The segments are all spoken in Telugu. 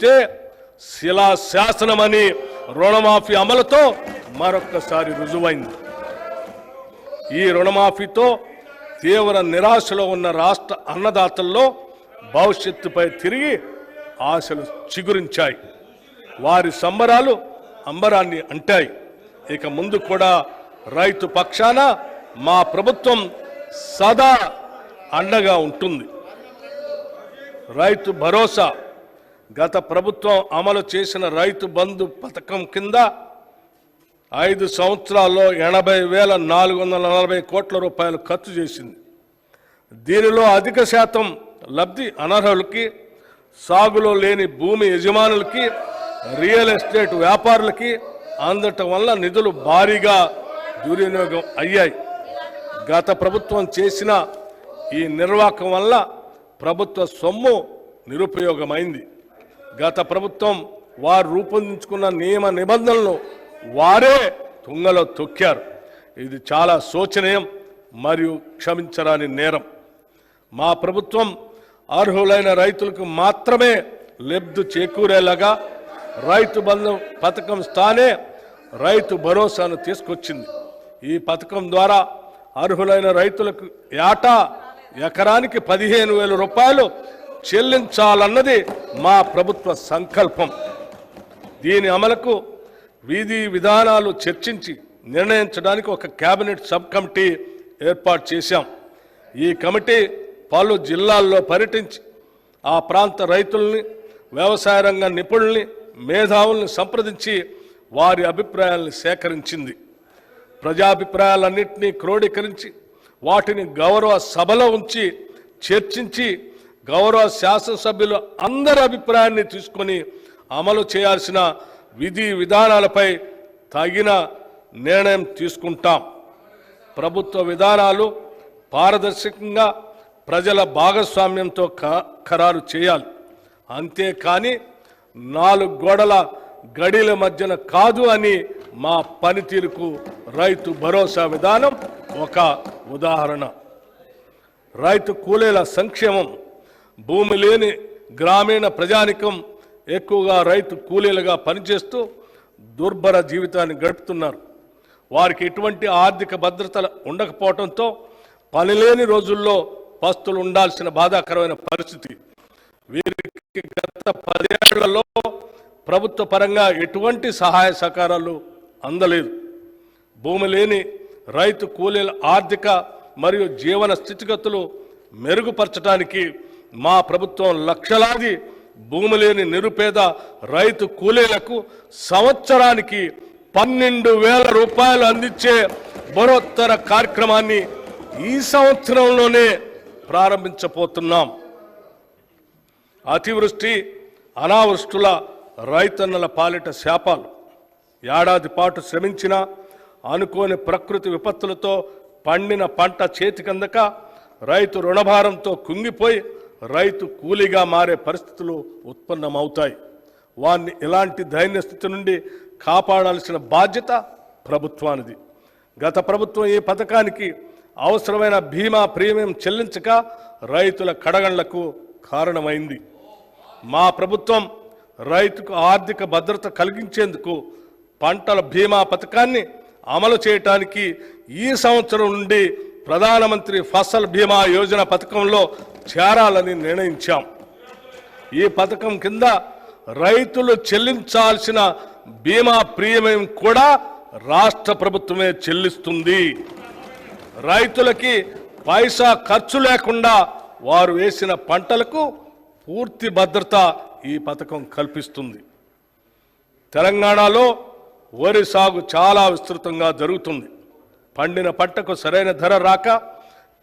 చెబితే శిలా అని రుణమాఫీ అమలుతో మరొక్కసారి రుజువైంది. ఈ రుణమాఫీతో తీవ్ర నిరాశలో ఉన్న రాష్ట్ర అన్నదాతల్లో భవిష్యత్తుపై తిరిగి ఆశలు చిగురించాయి. వారి సంబరాలు అంబరాన్ని అంటాయి. ఇక ముందు కూడా రైతు పక్షాన మా ప్రభుత్వం సదా అండగా ఉంటుంది. రైతు భరోసా గత ప్రభుత్వం అమలు చేసిన రైతు బంధు పథకం కింద ఐదు సంవత్సరాల్లో ఎనభై వేల నాలుగు వందల నలభై కోట్ల రూపాయలు ఖర్చు చేసింది. దీనిలో అధిక శాతం లబ్ధి అనర్హులకి సాగులో లేని భూమి యజమానులకి రియల్ ఎస్టేట్ వ్యాపారులకి అందటం వల్ల నిధులు భారీగా దుర్వినియోగం అయ్యాయి. గత ప్రభుత్వం చేసిన ఈ నిర్వాహకం వల్ల ప్రభుత్వ సొమ్ము నిరుపయోగమైంది. గత ప్రభుత్వం వారు రూపొందించుకున్న నియమ నిబంధనలు వారే తుంగలో తొక్కారు. ఇది చాలా శోచనీయం మరియు క్షమించరాని నేరం. మా ప్రభుత్వం అర్హులైన రైతులకు మాత్రమే లబ్ధి చేకూరేలాగా రైతు బంధు పథకం స్థానే రైతు భరోసాను తీసుకొచ్చింది. ఈ పథకం ద్వారా అర్హులైన రైతులకు ఏటా ఎకరానికి పదిహేను వేల రూపాయలు చెల్లించాలన్నది మా ప్రభుత్వ సంకల్పం. దీని అమలుకు విధి విధానాలు చర్చించి నిర్ణయించడానికి ఒక కేబినెట్ సబ్ కమిటీ ఏర్పాటు చేశాం. ఈ కమిటీ పలు జిల్లాల్లో పర్యటించి ఆ ప్రాంత రైతుల్ని వ్యవసాయ రంగ నిపుణుల్ని మేధావుల్ని సంప్రదించి వారి అభిప్రాయాలను సేకరించింది. ప్రజాభిప్రాయాలన్నింటినీ క్రోడీకరించి వాటిని గౌరవ సభలో ఉంచి చర్చించి గౌరవ శాసనసభ్యులు అందరి అభిప్రాయాన్ని తీసుకొని అమలు చేయాల్సిన విధి విధానాలపై తగిన నిర్ణయం తీసుకుంటాం. ప్రభుత్వ విధానాలు పారదర్శకంగా ప్రజల భాగస్వామ్యంతో క- ఖరారు చేయాలి. అంతేకాని నాలుగు గోడల గడిల మధ్యన కాదు అని మా పనితీరుకు రైతు భరోసా విధానం ఒక ఉదాహరణ. రైతు కూలీల సంక్షేమం భూమి లేని గ్రామీణ ప్రజానికం ఎక్కువగా రైతు కూలీలుగా పనిచేస్తూ దుర్భర జీవితాన్ని గడుపుతున్నారు. వారికి ఎటువంటి ఆర్థిక భద్రత ఉండకపోవడంతో పనిలేని రోజుల్లో పస్తులు ఉండాల్సిన బాధాకరమైన పరిస్థితి. వీరికి గత పదేళ్ళలో ప్రభుత్వ పరంగా ఎటువంటి సహాయ సహకారాలు అందలేదు. భూమి లేని రైతు కూలీల ఆర్థిక మరియు జీవన స్థితిగతులు మెరుగుపరచడానికి మా ప్రభుత్వం లక్షలాది భూమి లేని నిరుపేద రైతు కూలీలకు సంవత్సరానికి పన్నెండు వేల రూపాయలు అందించే బరోత్తర కార్యక్రమాన్ని ఈ సంవత్సరంలోనే ప్రారంభించబోతున్నాం. అతివృష్టి అనావృష్టుల రైతన్నల పాలిట శాపాలు. ఏడాది పాటు శ్రమించిన అనుకోని ప్రకృతి విపత్తులతో పండిన పంట చేతికందక రైతు రుణభారంతో కుంగిపోయి రైతు కూలీగా మారే పరిస్థితులు ఉత్పన్నమవుతాయి. వారిని ఇలాంటి దైన్య స్థితి నుండి కాపాడాల్సిన బాధ్యత ప్రభుత్వానిది. గత ప్రభుత్వం ఈ పథకానికి అవసరమైన బీమా ప్రీమియం చెల్లించక రైతుల కడగండ్లకు కారణమైంది. మా ప్రభుత్వం రైతుకు ఆర్థిక భద్రత కలిగించేందుకు పంటల బీమా పథకాన్ని అమలు చేయటానికి ఈ సంవత్సరం నుండి ప్రధానమంత్రి ఫసల్ బీమా యోజన పథకంలో చేరాలని నిర్ణయించాం. ఈ పథకం కింద రైతులు చెల్లించాల్సిన బీమా ప్రీమియం కూడా రాష్ట్ర ప్రభుత్వమే చెల్లిస్తుంది. రైతులకి పైసా ఖర్చు లేకుండా వారు వేసిన పంటలకు పూర్తి భద్రత ఈ పథకం కల్పిస్తుంది. తెలంగాణలో వరి సాగు చాలా విస్తృతంగా జరుగుతుంది. పండిన పంటకు సరైన ధర రాక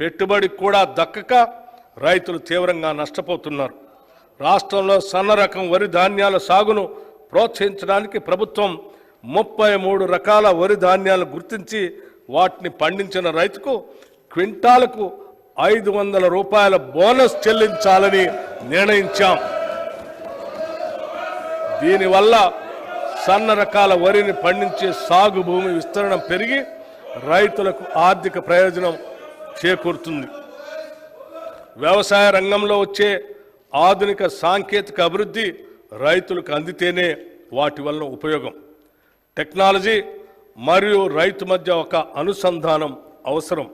పెట్టుబడి కూడా దక్కక రైతులు తీవ్రంగా నష్టపోతున్నారు. రాష్ట్రంలో సన్న రకం వరి ధాన్యాల సాగును ప్రోత్సహించడానికి ప్రభుత్వం ముప్పై మూడు రకాల వరి ధాన్యాలు గుర్తించి వాటిని పండించిన రైతుకు క్వింటాలకు ఐదు వందల రూపాయల బోనస్ చెల్లించాలని నిర్ణయించాం. దీనివల్ల సన్న రకాల వరిని పండించే సాగు భూమి విస్తరణ పెరిగి రైతులకు ఆర్థిక ప్రయోజనం చేకూరుతుంది. వ్యవసాయ రంగంలో వచ్చే ఆధునిక సాంకేతిక అభివృద్ధి రైతులకు అందితేనే వాటి వలన ఉపయోగం. టెక్నాలజీ మరియు రైతు మధ్య ఒక అనుసంధానం అవసరం.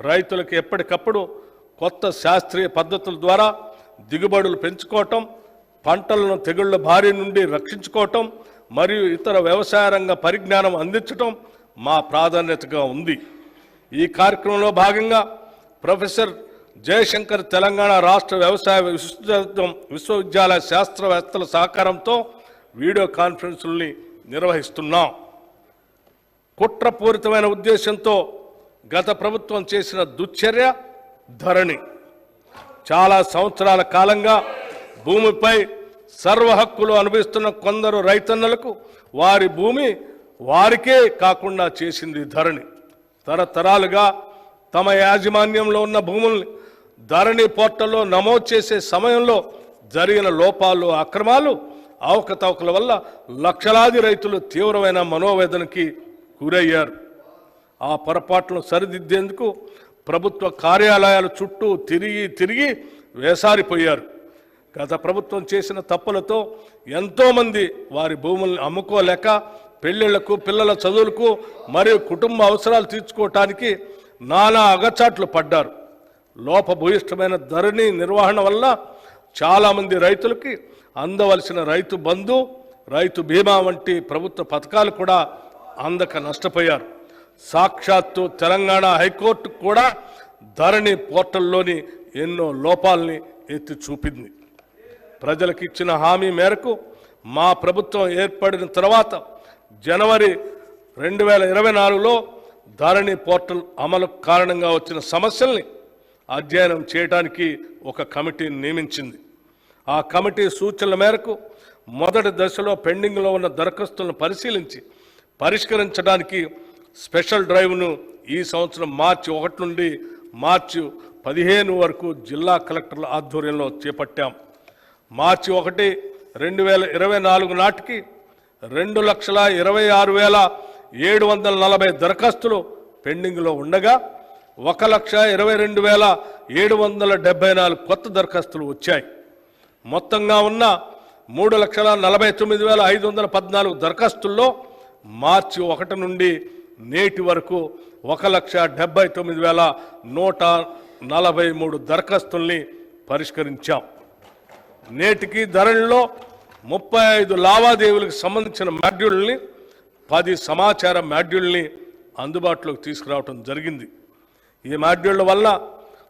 రైతులకు ఎప్పటికప్పుడు కొత్త శాస్త్రీయ పద్ధతుల ద్వారా దిగుబడులు పెంచుకోవటం పంటలను తెగుళ్ళ భారీ నుండి రక్షించుకోవటం మరియు ఇతర వ్యవసాయ రంగ పరిజ్ఞానం అందించటం మా ప్రాధాన్యతగా ఉంది. ఈ కార్యక్రమంలో భాగంగా ప్రొఫెసర్ జయశంకర్ తెలంగాణ రాష్ట్ర వ్యవసాయ విశ్వవిద్యాలయం విశ్వవిద్యాలయ శాస్త్రవేత్తల సహకారంతో వీడియో కాన్ఫరెన్సుల్ని నిర్వహిస్తున్నాం. కుట్రపూరితమైన ఉద్దేశంతో గత ప్రభుత్వం చేసిన దుశ్చర్య ధరణి. చాలా సంవత్సరాల కాలంగా భూమిపై సర్వ హక్కులు అనుభవిస్తున్న కొందరు రైతన్నలకు వారి భూమి వారికే కాకుండా చేసింది ధరణి. తరతరాలుగా తమ యాజమాన్యంలో ఉన్న భూముల్ని ధరణి పోర్టల్లో నమోదు చేసే సమయంలో జరిగిన లోపాలు అక్రమాలు అవకతవకల వల్ల లక్షలాది రైతులు తీవ్రమైన మనోవేదనకి గురయ్యారు. ఆ పొరపాట్లను సరిదిద్దేందుకు ప్రభుత్వ కార్యాలయాల చుట్టూ తిరిగి తిరిగి వేసారిపోయారు. గత ప్రభుత్వం చేసిన తప్పులతో ఎంతోమంది వారి భూముల్ని అమ్ముకోలేక పెళ్ళిళ్ళకు పిల్లల చదువులకు మరియు కుటుంబ అవసరాలు తీర్చుకోవటానికి నానా అగచాట్లు పడ్డారు. లోపభూయిష్టమైన ధరణి నిర్వహణ వల్ల చాలామంది రైతులకి అందవలసిన రైతు బంధు రైతు బీమా వంటి ప్రభుత్వ పథకాలు కూడా అందక నష్టపోయారు. సాక్షాత్తు తెలంగాణ హైకోర్టు కూడా ధరణి పోర్టల్లోని ఎన్నో లోపాలని ఎత్తి చూపింది. ప్రజలకు ఇచ్చిన హామీ మేరకు మా ప్రభుత్వం ఏర్పడిన తర్వాత జనవరి రెండు వేల ఇరవై నాలుగులో ధరణి పోర్టల్ అమలు కారణంగా వచ్చిన సమస్యల్ని అధ్యయనం చేయడానికి ఒక కమిటీని నియమించింది. ఆ కమిటీ సూచనల మేరకు మొదటి దశలో పెండింగ్లో ఉన్న దరఖాస్తులను పరిశీలించి పరిష్కరించడానికి స్పెషల్ డ్రైవ్ను ఈ సంవత్సరం మార్చి ఒకటి నుండి మార్చి పదిహేను వరకు జిల్లా కలెక్టర్ల ఆధ్వర్యంలో చేపట్టాం. మార్చి ఒకటి రెండు వేల ఇరవై నాలుగు నాటికి రెండు లక్షల ఇరవై ఆరు వేల ఏడు వందల నలభై దరఖాస్తులు పెండింగ్లో ఉండగా ఒక లక్ష ఇరవై రెండు వేల ఏడు వందల డెబ్బై నాలుగు కొత్త దరఖాస్తులు వచ్చాయి. మొత్తంగా ఉన్న మూడు లక్షల నలభై తొమ్మిది వేల ఐదు వందల పద్నాలుగు దరఖాస్తుల్లో మార్చి ఒకటి నుండి నేటి వరకు ఒక లక్ష డెబ్బై తొమ్మిది వేల నూట నలభై మూడు దరఖాస్తుల్ని పరిష్కరించాం. నేటికి ధరల్లో ముప్పై ఐదు లావాదేవీలకు సంబంధించిన మాడ్యూల్ని పది సమాచార మాడ్యూల్ని అందుబాటులోకి తీసుకురావటం జరిగింది. ఈ మాడ్యూళ్ళ వల్ల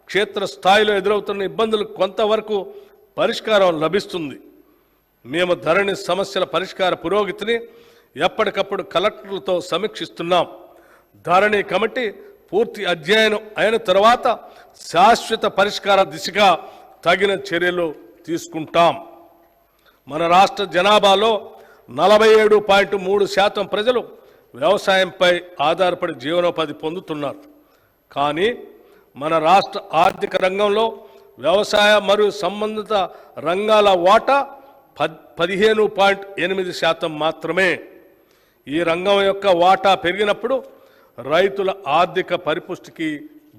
క్షేత్ర స్థాయిలో ఎదురవుతున్న ఇబ్బందులు కొంతవరకు పరిష్కారం లభిస్తుంది. మేము ధరణి సమస్యల పరిష్కార పురోగతిని ఎప్పటికప్పుడు కలెక్టర్లతో సమీక్షిస్తున్నాం. ధరణి కమిటీ పూర్తి అధ్యయనం అయిన తర్వాత శాశ్వత పరిష్కార దిశగా తగిన చర్యలు తీసుకుంటాం. మన రాష్ట్ర జనాభాలో నలభై ఏడు పాయింట్ మూడు శాతం ప్రజలు వ్యవసాయంపై ఆధారపడి జీవనోపాధి పొందుతున్నారు. కానీ మన రాష్ట్ర ఆర్థిక రంగంలో వ్యవసాయ మరియు సంబంధిత రంగాల వాటా పద్ పదిహేను పాయింట్ ఎనిమిది శాతం మాత్రమే. ఈ రంగం యొక్క వాటా పెరిగినప్పుడు రైతుల ఆర్థిక పరిపుష్టికి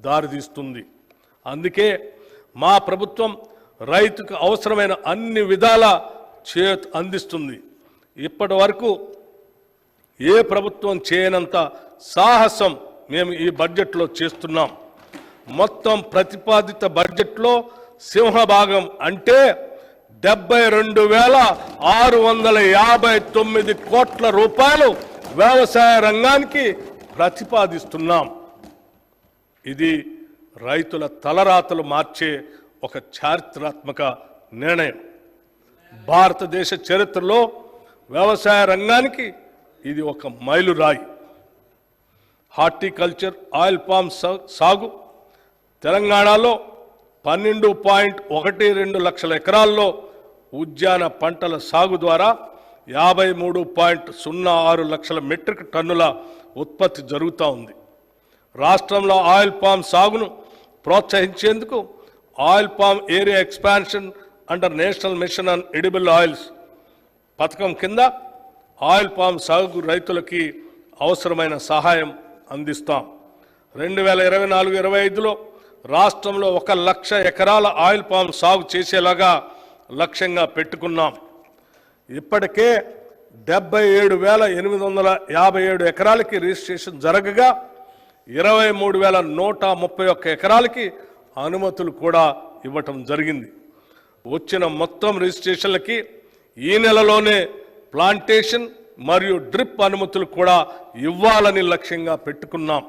దారితీస్తుంది. అందుకే మా ప్రభుత్వం రైతుకు అవసరమైన అన్ని విధాల చే అందిస్తుంది. ఇప్పటి వరకు ఏ ప్రభుత్వం చేయనంత సాహసం మేము ఈ బడ్జెట్లో చేస్తున్నాం. మొత్తం ప్రతిపాదిత బడ్జెట్లో సింహభాగం అంటే డెబ్బై రెండు వేల ఆరు వందల యాభై తొమ్మిది కోట్ల రూపాయలు వ్యవసాయ రంగానికి ప్రతిపాదిస్తున్నాం. ఇది రైతుల తలరాతలు మార్చే ఒక చారిత్రాత్మక నిర్ణయం. భారతదేశ చరిత్రలో వ్యవసాయ రంగానికి ఇది ఒక మైలురాయి. హార్టికల్చర్ ఆయిల్ పామ్ సా- సాగు. తెలంగాణలో పన్నెండు పాయింట్ ఒకటి రెండు లక్షల ఎకరాల్లో ఉద్యాన పంటల సాగు ద్వారా యాభై మూడు పాయింట్ సున్నా ఆరు లక్షల మెట్రిక్ టన్నుల ఉత్పత్తి జరుగుతూ ఉంది. రాష్ట్రంలో ఆయిల్ పామ్ సాగును ప్రోత్సహించేందుకు oil palm area expansion under national mission on edible oils పథకం కింద ఆయిల్ పామ్ సాగు రైతులకి అవసరమైన సహాయం అందిస్తాం. రెండు వేల ఇరవై నాలుగు ఇరవై ఐదులో రాష్ట్రంలో ఒక లక్ష ఎకరాల ఆయిల్ పామ్ సాగు చేసేలాగా లక్ష్యంగా పెట్టుకున్నాం. ఇప్పటికే డెబ్బై ఏడు వేల ఎనిమిది వందల యాభై ఏడు ఎకరాలకి రిజిస్ట్రేషన్ జరగగా ఇరవై మూడు వేల నూట ముప్పై ఒక్క ఎకరాలకి అనుమతులు కూడా ఇవ్వటం జరిగింది. వచ్చిన మొత్తం రిజిస్ట్రేషన్లకి ఈ నెలలోనే ప్లాంటేషన్ మరియు డ్రిప్ అనుమతులు కూడా ఇవ్వాలని లక్ష్యంగా పెట్టుకున్నాం.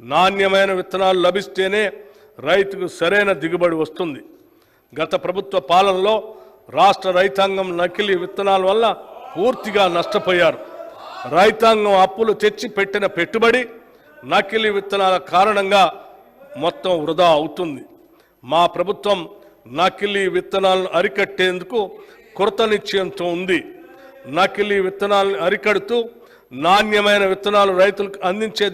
నాణ్యమైన విత్తనాలు లభిస్తేనే రైతుకు సరైన దిగుబడి వస్తుంది. గత ప్రభుత్వ పాలనలో రాష్ట్ర రైతాంగం నకిలీ విత్తనాల వల్ల పూర్తిగా నష్టపోయారు. రైతాంగం అప్పులు తెచ్చి పెట్టిన పెట్టుబడి నకిలీ విత్తనాల కారణంగా మొత్తం వృధా అవుతుంది. మా ప్రభుత్వం నకిలీ విత్తనాలను అరికట్టేందుకు కృత నిశ్చయంతో ఉంది. నకిలీ విత్తనాలను అరికడుతూ నాణ్యమైన విత్తనాలు రైతులకు అందించే